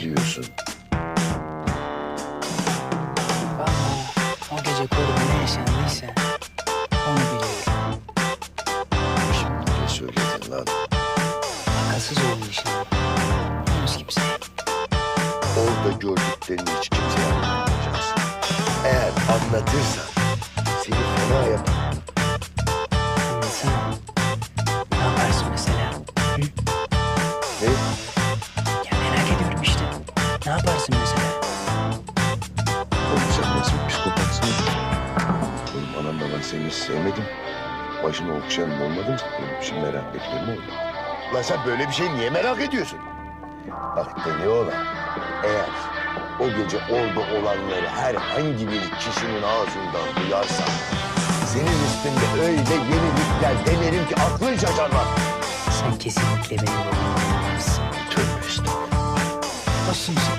ediyorsun? Vallahi o gece koruda ne yaşandıysa onu biliyorum. Şimdi ne söyledin lan? Akılsız oldu işin. Henüz kimse. Orada gördüklerini hiç kimseye anlatmayacaksın. Eğer anlatırsan seni fena yapar. Ne yaparsın mesela? Sen nasıl bir psikopatsın? Oğlum anam baban seni hiç sevmedim. Başını okşayan olmadı mı? Benim için merak ettiğim oldu. Lan sen böyle bir şey niye merak ediyorsun? Bak deli oğlan. Eğer o gece orada olanları herhangi bir kişinin ağzından duyarsan... ...senin üstünde öyle yenilikler denerim ki aklın şaşar lan. Sen kesinlikle benim babamı anlarsın. Tövbe estağfurullah. Sen.